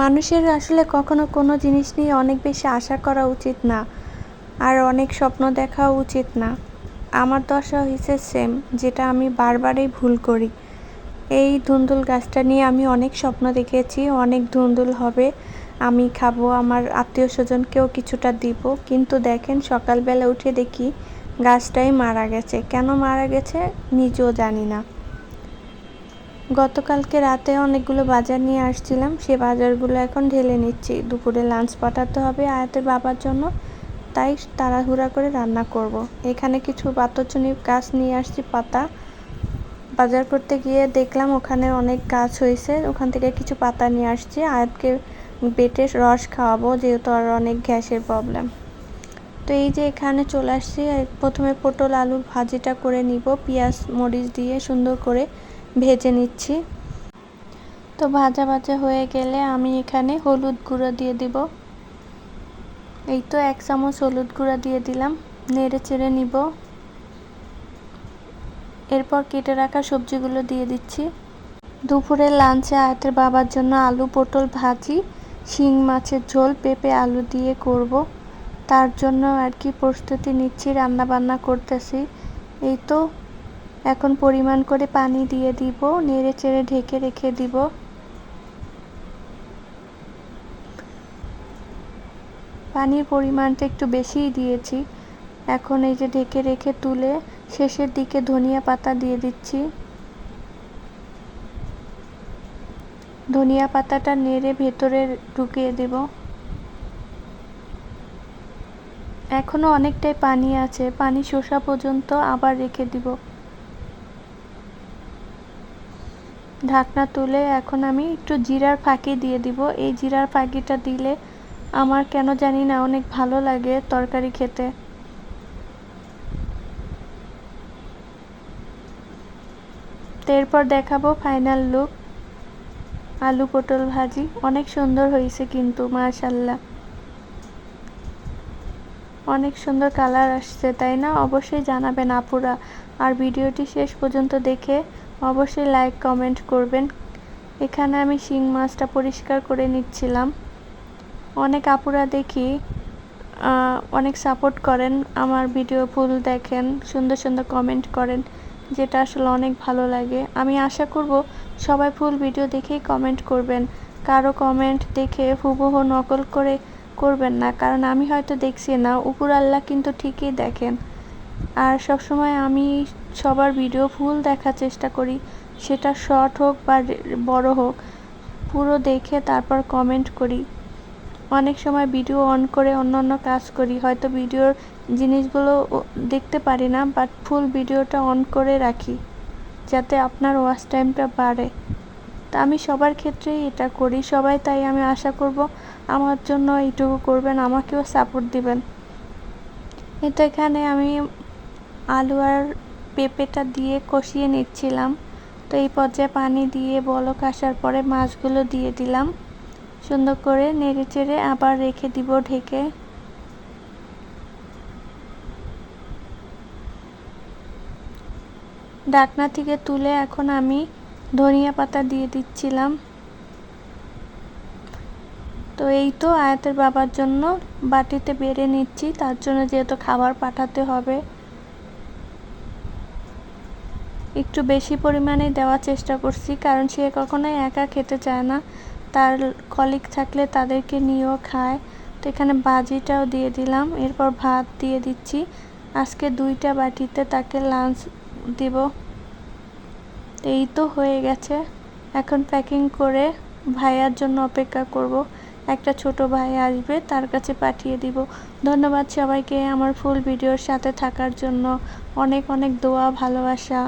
মানুষের আসলে কখনো কোনো জিনিস নিয়ে অনেক বেশি আশা করা উচিত না, আর অনেক স্বপ্ন দেখা উচিত না। আমার দশা হয়েছে সেম যেটা আমি বারবারই ভুল করি। এই ধুন্দুল গাছটা নিয়ে আমি অনেক স্বপ্ন দেখেছি, অনেক ধুন্দুল হবে, আমি খাব, আমার আত্মীয় স্বজনকেও কিছুটা দিব, কিন্তু দেখেন সকালবেলা উঠে দেখি গাছটাই মারা গেছে। কেন মারা গেছে নিজেও জানি না। গতকালকে রাতে অনেকগুলো বাজার নিয়ে আসছিলাম। সে বাজারগুলো এখন ঢেলে নিচ্ছি। দুপুরে লাঞ্চ পাঠাতে হবে আয়াতের বাবার জন্য, তাই তাড়াহুড়া করে রান্না করব। এখানে কিছু পাতচুনি গাছ নিয়ে আসছি, পাতা। বাজার করতে গিয়ে দেখলাম ওখানে অনেক গাছ হয়েছে। ওখান থেকে কিছু পাতা নিয়ে আসছি। আয়াতকে বেটে রস খাওয়াবো, যেহেতু আর অনেক গ্যাসের প্রবলেম। তো এই যে এখানে চলে আসছি। প্রথমে পটল আলুর ভাজিটা করে নিব। পেঁয়াজ, মরিচ দিয়ে সুন্দর করে ভেজে নিচ্ছি। তো ভাজা ভাজা হয়ে গেলে আমি এখানে হলুদ গুঁড়ো দিয়ে দিব। এই তো এক চামচ হলুদ গুঁড়া দিয়ে দিলাম, নেড়ে চেড়ে নিব। এরপর কেটে রাখা সবজিগুলো দিয়ে দিচ্ছি। দুপুরের লাঞ্চে আয়তের বাবার জন্য আলু পটল ভাজি, শিং মাছের ঝোল, পেঁপে আলু দিয়ে করব। তার জন্য আর কি প্রস্তুতি নিচ্ছি রান্না বান্না করতেছি। এই তো এখন পরিমাণ করে পানি দিয়ে দিব, নেড়ে চেড়ে ঢেকে রেখে দিব। পানির পরিমাণটা একটু বেশিই দিয়েছি। এখন এই যে ঢেকে রেখে তুলে শেষের দিকে ধনিয়া পাতা দিয়ে দিচ্ছি। ধনিয়া পাতাটা নেড়ে ভেতরে ঢুকিয়ে দেব। এখনও অনেকটাই পানি আছে, পানি শোষা পর্যন্ত আবার রেখে দিব। ঢাকনা তুলে এখন আমি একটু জিরার ফাঁকি দিয়ে দিব। এই জিরার ফাঁকিটা দিলে আমার কেন জানি না অনেক ভালো লাগে তরকারি খেতে। এরপর দেখাবো ফাইনাল লুক। আলু পটল ভাজি, অনেক সুন্দর হয়েছে কিন্তু মাশাল্লাহ অনেক সুন্দর কালার আসছে, তাই না? অবশ্যই জানাবেন আপুরা। আর ভিডিওটি শেষ পর্যন্ত দেখে অবশ্যই লাইক কমেন্ট করবেন। এখানে আমি শিং মাছটা পরিষ্কার করে নিচ্ছিলাম। অনেক আপুরা দেখি অনেক সাপোর্ট করেন, আমার ভিডিও ফুল দেখেন, সুন্দর সুন্দর কমেন্ট করেন, যেটা আসলে অনেক ভালো লাগে। আমি আশা করব সবাই ফুল ভিডিও দেখেই কমেন্ট করবেন। কারও কমেন্ট দেখে হুবহু নকল করে করবেন না, কারণ আমি হয়তো দেখছি না। উপর আল্লাহ কিন্তু ঠিকই দেখেন। আর সবসময় আমি সবার ভিডিও ফুল দেখার চেষ্টা করি। সেটা শর্ট হোক বা বড় হোক, পুরো দেখে তারপর কমেন্ট করি। অনেক সময় ভিডিও অন করে অন্য অন্য কাজ করি। হয়তো ভিডিওর জিনিসগুলো দেখতে পারি না বাট ফুল ভিডিওটা অন করে রাখি, যাতে আপনার ওয়াচ টাইমটা বাড়ে। তা আমি সবার ক্ষেত্রেই এটা করি, সবাই তাই আমি আশা করব। আমার জন্য এইটুকু করবেন, আমাকেও সাপোর্ট দিবেন। এটা এখানে আমি আলু আর পেঁপেটা দিয়ে কষিয়ে নিচ্ছিলাম। তো এই পর্যায়ে পানি দিয়ে বলক আসার পরে মাছগুলো দিয়ে দিলাম। সুন্দর করে নেড়ে চেড়ে আবার রেখে দিব ঢেকে। ডাকনা থেকে তুলে এখন আমি ধনিয়া পাতা দিয়ে দিচ্ছিলাম। তো এই তো আয়াতের বাবার জন্য বাটিতে বেড়ে নিচ্ছি, তার জন্য যেহেতু খাবার পাঠাতে হবে। একটু বেশি পরিমাণে দেওয়ার চেষ্টা করছি, কারণ সে কখনোই একা খেতে চায় না। তার কলিগ থাকলে তাদেরকে নিয়েও খায়। তো এখানে বাজিটাও দিয়ে দিলাম, এরপর ভাত দিয়ে দিচ্ছি। আজকে দুইটা বাটিতে তাকে লাঞ্চ দিব। এই তো হয়ে গেছে। এখন প্যাকিং করে ভাইয়ার জন্য অপেক্ষা করব। একটা ছোট ভাই আসবে, তার কাছে পাঠিয়ে দিব। ধন্যবাদ সবাইকে আমার ফুল ভিডিওর সাথে থাকার জন্য। অনেক অনেক দোয়া, ভালোবাসা।